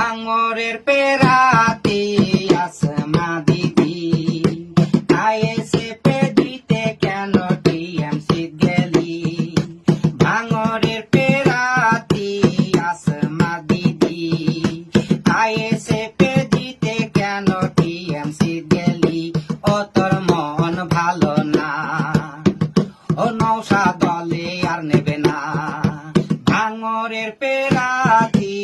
ভাঙরের পেরাতি আসমা দিদি। ISA pay দিতে কেন টিএমসি গেলি? ভাঙরের পেরাতি আসমা দিদি। আইএসএ পে দিতে কেন টিএমসি গেলি? ও তোর মন ভালো না। ও নৌসা দলে আর নেবে না। ভাঙরের পেরাতি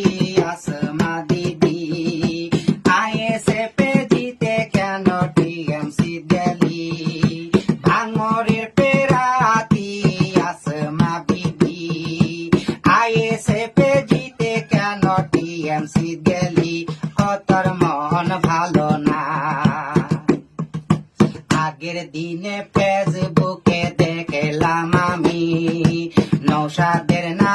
গেলি অতর মন ভালো না। আগের দিনে ফেসবুকে দেখলাম আমি নৌসাদের নামে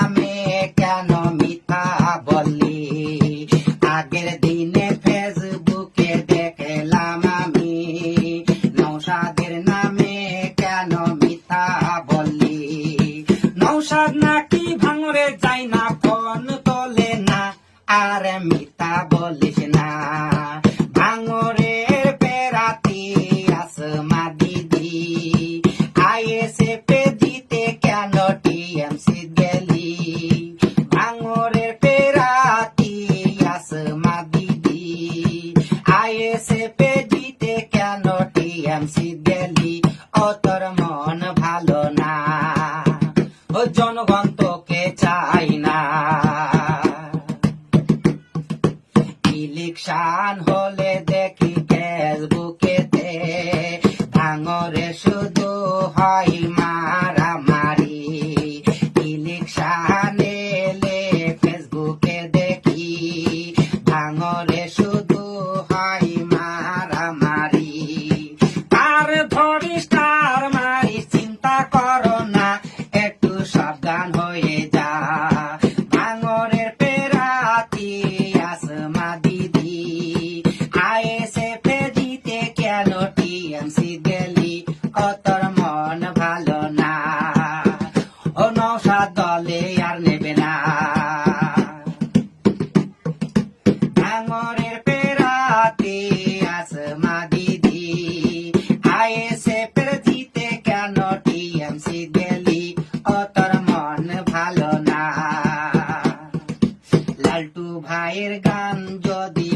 আর মিথ্যা বলিস না। ভাঙরের পেরাতি আসমা দিদি আইএসএ পে দিতে কেন টিএমসি গেলি? ভাঙরের পেরাতি আসমা দিদি আইএসএ পে দিতে কেন টিএমসি গেলি? ও তোর da codi